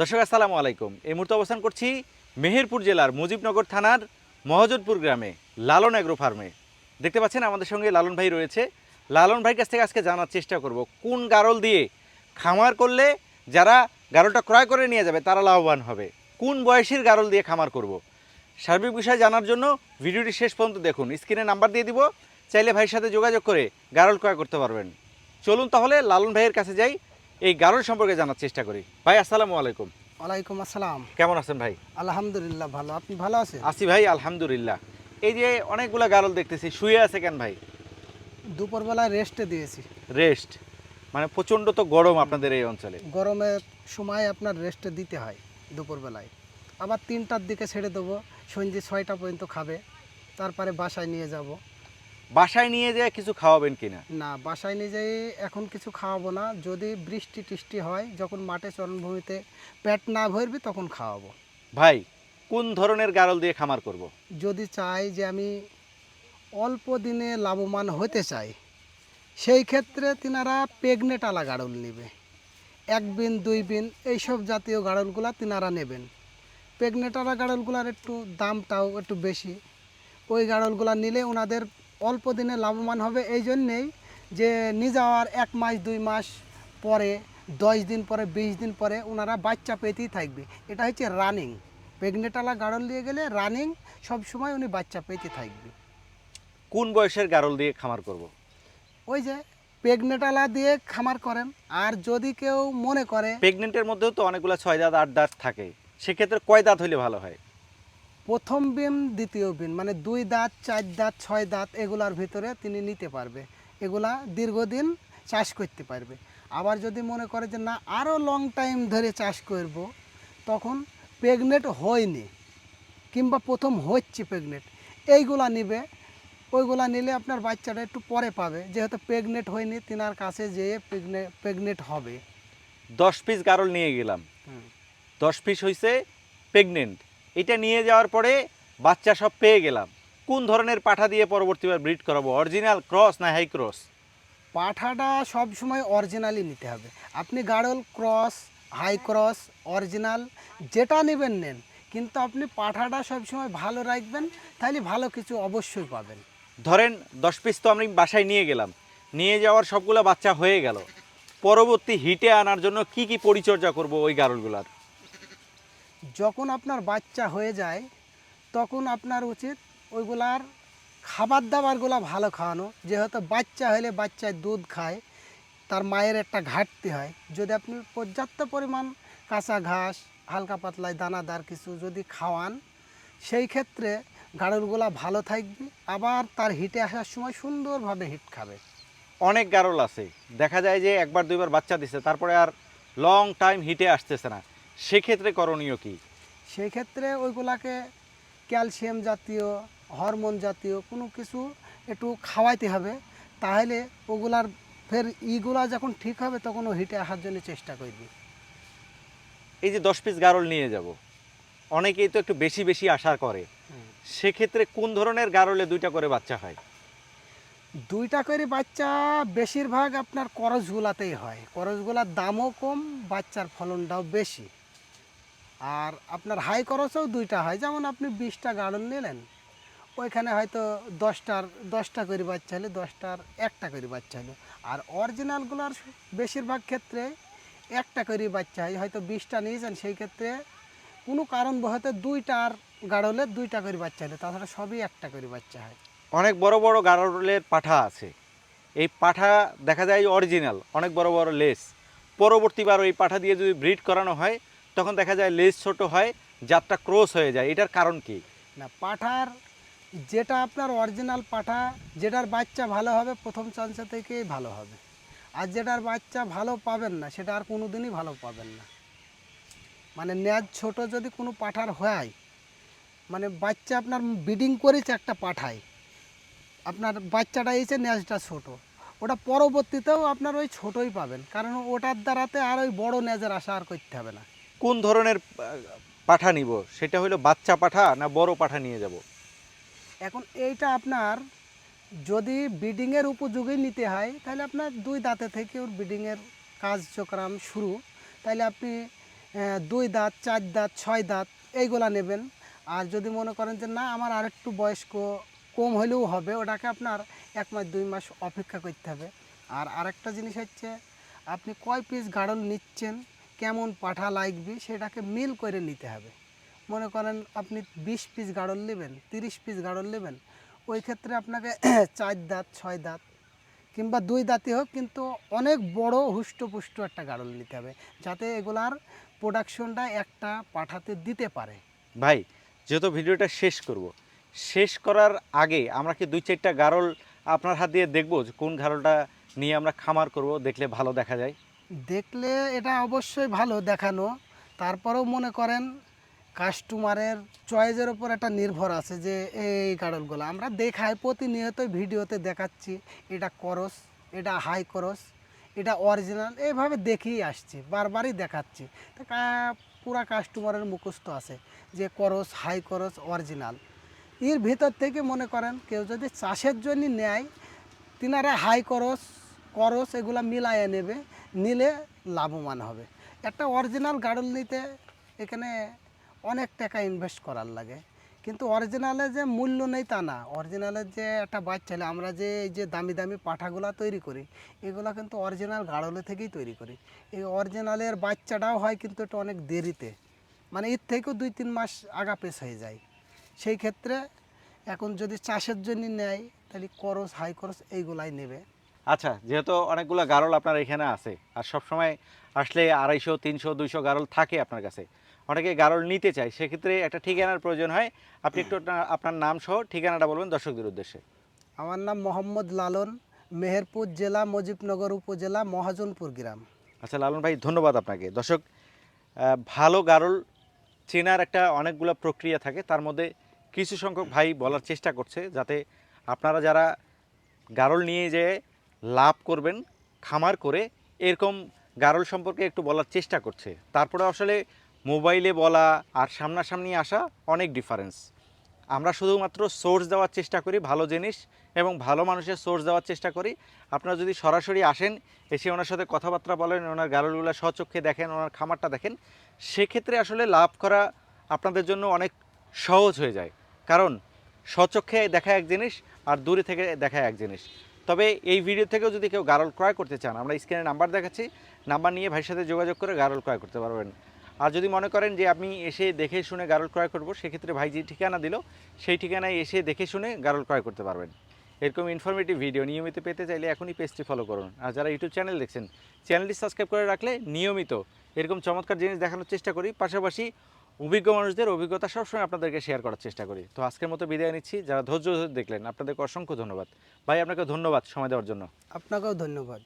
দর্শক, আসসালামু আলাইকুম। এই মুহূর্তে অবস্থান করছি মেহেরপুর জেলার মুজিবনগর থানার মহাজনপুর গ্রামে, লালন অ্যাগ্রো ফার্মে। দেখতে পাচ্ছেন, আমাদের সঙ্গে লালন ভাই রয়েছে। লালন ভাইয়ের কাছ থেকে আজকে জানার চেষ্টা করব, কোন গারল দিয়ে খামার করলে যারা গারলটা ক্রয় করে নিয়ে যাবে, তারা লাভবান হবে? কোন বয়সের গারল দিয়ে খামার করব। সার্বিক বিষয় জানার জন্য ভিডিওটি শেষ পর্যন্ত দেখুন। স্ক্রিনে নাম্বার দিয়ে দিব, চাইলে ভাইয়ের সাথে যোগাযোগ করে গারল ক্রয় করতে পারবেন। চলুন তাহলে লালন ভাইয়ের কাছে যাই। এই গারল সম্পর্কে জানার চেষ্টা করি। ভাই আসসালামু আলাইকুম। ওয়ালাইকুম আসসালাম। কেমন আছেন ভাই? আলহামদুলিল্লাহ ভালো। আপনি ভালো আছেন? আসি ভাই আলহামদুলিল্লাহ। এই যে অনেকগুলা গারল দেখতেছি শুয়ে আছে কেন ভাই? দুপুরবেলায় রেস্টে দিয়েছি। রেস্ট মানে প্রচণ্ড তো গরম আপনাদের এই অঞ্চলে। গরমের সময় আপনার রেস্টে দিতে হয় দুপুরবেলায়। আবার তিনটার দিকে ছেড়ে দেবো সন্ধ্যে ছয়টা পর্যন্ত খাবে তারপরে বাসায় নিয়ে যাব। বাসায় নিয়ে যেয়ে কিছু খাওয়াবেন কিনা? না বাসায় নিয়ে যেয়ে এখন কিছু খাওয়াবো না। যদি বৃষ্টি টিষ্টি হয় যখন মাঠে চরণভূমিতে পেট না ভরবি তখন খাওয়াবো। ভাই কোন ধরনের গারল দিয়ে খামার করব। যদি চাই যে আমি অল্প দিনে লাভবান হতে চাই সেই ক্ষেত্রে তিনারা প্রেগনেট আলা গাড়ল নেবে। এক বিন দুই বিন এইসব জাতীয় গাড়লগুলা তিনারা নেবেন। প্রেগনেট আলা গাড়লগুলার একটু দামটাও একটু বেশি। ওই গাড়লগুলা নিলে ওনাদের অল্প দিনে লাভবান হবে এই জন্যেই যে নিয়ে যাওয়ার এক মাস দুই মাস পরে দশ দিন পরে বিশ দিন পরে ওনারা বাচ্চা পেতেই থাকবে। এটা হচ্ছে রানিং প্রেগনেটালা গাড়ল দিয়ে গেলে রানিং সব সময় উনি বাচ্চা পেতে থাকবে। কোন বয়সের গারল দিয়ে খামার করব। ওই যে প্রেগনেটালা দিয়ে খামার করেন। আর যদি কেউ মনে করে প্রেগনেন্টের মধ্যেও তো অনেকগুলো ছয় দাঁত আট দাঁত থাকে। সেক্ষেত্রে কয় দাঁত হলে ভালো হয়? প্রথম বিম দ্বিতীয় বিম মানে দুই দাঁত চার দাঁত ছয় দাঁত এগুলার ভিতরে তিনি নিতে পারবে। এগুলা দীর্ঘদিন চাষ করতে পারবে। আবার যদি মনে করে যে না আরও লং টাইম ধরে চাষ করব তখন প্রেগনেন্ট হয়নি কিংবা প্রথম হচ্ছে প্রেগনেন্ট এইগুলা নিবে। ওইগুলা নিলে আপনার বাচ্চাটা একটু পরে পাবে। যেহেতু প্রেগনেন্ট হয়নি তিনার কাছে যেয়ে প্রেগনেন্ট হবে। দশ পিস গারল নিয়ে গেলাম। দশ পিস হয়েছে প্রেগনেন্ট এটা নিয়ে যাওয়ার পরে বাচ্চা সব পেয়ে গেলাম। কোন ধরনের পাঠা দিয়ে পরবর্তীবার ব্রিড করাবো? অরিজিনাল ক্রস না হাই ক্রস পাঠাটা সব সময় অরিজিনালই নিতে হবে। আপনি গাড়ল ক্রস হাই ক্রস অরিজিনাল যেটা নেবেন নেন। কিন্তু আপনি পাঠাটা সব সময় ভালো রাখবেন তাহলে ভালো কিছু অবশ্যই পাবেন। ধরেন দশ পিস তো আমি বাসায় নিয়ে গেলাম। নিয়ে যাওয়ার সবগুলো বাচ্চা হয়ে গেল। পরবর্তী হিটে আনার জন্য কি কি পরিচর্যা করব ওই গারলগুলার যখন আপনার বাচ্চা হয়ে যায়, তখন আপনার উচিত ওইগুলার খাবার দাবারগুলো ভালো খাওয়ানো। যেহেতু বাচ্চা হলে বাচ্চায় দুধ খায়, তার মায়ের একটা ঘাটতি হয়। যদি আপনি পর্যাপ্ত পরিমাণ কাঁচা ঘাস, হালকা পাতলায় দানাদার কিছু যদি খাওয়ান, সেই ক্ষেত্রে গাড়লগুলা ভালো থাকবে, আবার তার হিটে আসার সময় সুন্দরভাবে হিট খাবে। অনেক গারল আছে। দেখা যায় যে একবার দুইবার বাচ্চা দিছে, তারপরে আর লং টাইম হিটে আসতেছে না। সেক্ষেত্রে করণীয় কি? সেই ক্ষেত্রে ওইগুলাকে ক্যালসিয়াম জাতীয় হরমোন জাতীয় কোনো কিছু একটু খাওয়াইতে হবে। তাহলে ওগুলার ফের ইগুলা যখন ঠিক হবে তখন ও হিটে আসার জন্য চেষ্টা করবে। এই যে দশ পিস গারল নিয়ে যাব অনেকেই তো একটু বেশি বেশি আশা করে। সেক্ষেত্রে কোন ধরনের গারলে দুইটা করে বাচ্চা হয়? দুইটা করে বাচ্চা বেশিরভাগ আপনার করজগুলাতেই হয়। করজগুলার দামও কম বাচ্চার ফলনটাও বেশি। আর আপনার হাই খরচও দুইটা হয়। যেমন আপনি বিশটা গার্ডন নিলেন, ওইখানে হয়তো দশটার, দশটা করে বাচ্চা হলে দশটার একটা করে বাচ্চা হলো। আর অরিজিনালগুলোর বেশিরভাগ ক্ষেত্রে একটা করে বাচ্চা হয়। হয়তো বিশটা নিয়েছেন, সেই ক্ষেত্রে কোনো কারণ হয়তো দুইটার গাড়লে দুইটা করে বাচ্চা হলে। তাছাড়া সবই একটা করে বাচ্চা হয়। অনেক বড় বড় গারলের পাঠা আছে। এই পাঠা দেখা যায় অরিজিনাল, অনেক বড় বড় লেস। পরবর্তীবার ওই পাঠা দিয়ে যদি ব্রিড করানো হয় তখন দেখা যায় লেজ ছোট হয়, জাতটা ক্রস হয়ে যায়। এটার কারণ কি? না, পাঠার যেটা আপনার অরিজিনাল পাঠা, যেটার বাচ্চা ভালো হবে প্রথম চান্সে থেকেই ভালো হবে। আর যেটার বাচ্চা ভালো পাবেন না, সেটা আর কোনো দিনই ভালো পাবেন না। মানে ন্যাজ ছোট যদি কোনো পাঠার হয় মানে বাচ্চা আপনার ব্রিডিং করেছে একটা পাঠায়, আপনার বাচ্চাটা এসে ন্যাজটা ছোট, ওটা পরবর্তীতেও আপনার ওই ছোটই পাবেন। কারণ ওটার দ্বারাতে আর ওই বড় ন্যাজের আশা আর করতে হবে না। কোন ধরনের পাঠা নিব? সেটা হলো বাচ্চা পাঠা না বড় পাঠা নিয়ে যাব? এখন এইটা আপনার যদি ব্রিডিংয়ের উপযোগী নিতে হয়, তাহলে আপনার দুই দাঁতে থেকে ওর ব্রিডিংয়ের কার্যক্রম শুরু। তাহলে আপনি দুই দাঁত, চার দাঁত, ছয় দাঁত এইগুলা নেবেন। আর যদি মনে করেন যে না, আমার আরেকটু বয়স্ক কম হলেও হবে, ওটাকে আপনার এক মাস, দুই মাস অপেক্ষা করতে হবে। আর আরেকটা জিনিস হচ্ছে, আপনি কয় পিস গাড়ল নিচ্ছেন? কেমন পাঠা লাগবে সেটাকে মিল করে নিতে হবে। মনে করেন আপনি বিশ পিস গাড়ল নেবেন, তিরিশ পিস গাড়ল নেবেন, ওই ক্ষেত্রে আপনাকে চার দাঁত, ছয় দাঁত কিংবা দুই দাঁতই হোক, কিন্তু অনেক বড় হুষ্টপুষ্ট একটা গাড়ল নিতে হবে যাতে এগুলার প্রোডাকশনটা একটা পাঠাতে দিতে পারে। ভাই, যেহেতু ভিডিওটা শেষ করব, শেষ করার আগে আমরা কি দুই চারটা গারল আপনার হাত দিয়ে দেখব কোন গারলটা নিয়ে আমরা খামার করব, দেখলে ভালো দেখা যায়। দেখলে এটা অবশ্যই ভালো দেখানো। তারপরেও মনে করেন কাস্টমারের চয়েসের ওপর একটা নির্ভর আছে যে এই গাড়লগুলো আমরা দেখাই প্রতিনিয়ত ভিডিওতে দেখাচ্ছি, এটা করস, এটা হাই করস, এটা অরিজিনাল এইভাবে দেখেই আসছি, বারবারই দেখাচ্ছি। কা- পুরা কাস্টমারের মুখস্থ আছে যে করস হাই করস অরিজিনাল এর ভিতর থেকে মনে করেন, কেউ যদি চাষের জন্য নেয়, তিনারা হাই করস করস, এগুলো মিলাইয়ে নেবে। নিলে লাভবান হবে। একটা অরিজিনাল গাড়ল নিতে এখানে অনেক টাকা ইনভেস্ট করার লাগে। কিন্তু অরিজিনালে যে মূল্য নেই তা না। অরিজিনালের যে একটা বাচ্চা আমরা যে এই যে দামি দামি পাঠাগুলা তৈরি করি, এগুলো কিন্তু অরিজিনাল গাড়লে থেকেই তৈরি করি। এই অরিজিনালের বাচ্চাটাও হয় কিন্তু এটা অনেক দেরিতে। মানে এর থেকেও দুই তিন মাস আগা পেছ হয়ে যায়। সেই ক্ষেত্রে এখন যদি চাষের জন্য নেয়, তাহলে করস হাই করস এইগুলাই নেবে। আচ্ছা যেহেতু অনেকগুলো গারল আপনার এখানে আছে আর সব সময় আসলে আড়াইশো তিনশো দুইশো গারল থাকে আপনার কাছে। অনেকে গারল নিতে চায় সেক্ষেত্রে একটা ঠিকানার প্রয়োজন হয়। আপনি একটু আপনার- আপনার নাম সহ ঠিকানাটা বলবেন দর্শকদের উদ্দেশ্যে। আমার নাম মোহাম্মদ লালন মেহেরপুর জেলা মুজিবনগর উপজেলা মহাজনপুর গ্রাম। আচ্ছা লালন ভাই ধন্যবাদ আপনাকে। দর্শক ভালো গারল চেনার একটা অনেকগুলো প্রক্রিয়া থাকে তার মধ্যে কিছু সংখ্যক ভাই বলার চেষ্টা করছে যাতে আপনারা যারা গারল নিয়ে যেয়ে লাভ করবেন, খামার করে। এরকম গারল সম্পর্কে একটু বলার চেষ্টা করছে। তারপরে আসলে মোবাইলে বলা আর সামনাসামনি আসা অনেক ডিফারেন্স আমরা শুধুমাত্র সোর্স দেওয়ার চেষ্টা করি, ভালো জিনিস এবং ভালো মানুষের সোর্স দেওয়ার চেষ্টা করি। আপনারা যদি সরাসরি আসেন, এসে ওনার সাথে কথাবার্তা বলেন, ওনার গারলগুলো স্বচক্ষে দেখেন, ওনার খামারটা দেখেন, সেক্ষেত্রে আসলে লাভ করা আপনাদের জন্য অনেক সহজ হয়ে যায়। কারণ স্বচক্ষে দেখা এক জিনিস আর দূরে থেকে দেখা এক জিনিস। তবে এই ভিডিও থেকেও যদি কেউ গারল ক্রয় করতে চান, আমরা স্ক্রিনে নাম্বার দেখাচ্ছি। নাম্বার নিয়ে ভাইয়ের সাথে যোগাযোগ করে গারল ক্রয় করতে পারবেন। আর যদি মনে করেন যে আপনি এসে দেখে শুনে গারল ক্রয় করব, সেক্ষেত্রে ভাই যে ঠিকানা দিল, সেই ঠিকানায় এসে দেখে শুনে গারল ক্রয় করতে পারবেন। এরকম ইনফরমেটিভ ভিডিও নিয়মিত পেতে চাইলে এখনই পেজটি ফলো করুন। আর যারা ইউটিউব চ্যানেল দেখছেন চ্যানেলটি সাবস্ক্রাইব করে রাখলে নিয়মিত এরকম চমৎকার জিনিস দেখানোর চেষ্টা করি। পাশাপাশি অভিজ্ঞ মানুষদের অভিজ্ঞতা সবসময় আপনাদেরকে শেয়ার করার চেষ্টা করি। তো আজকের মতো বিদায় নিচ্ছি। যারা ধৈর্য ধরে দেখলেন, আপনাদেরকে অসংখ্য ধন্যবাদ। ভাই আপনাকে ধন্যবাদ সময় দেওয়ার জন্য। আপনাকেও ধন্যবাদ।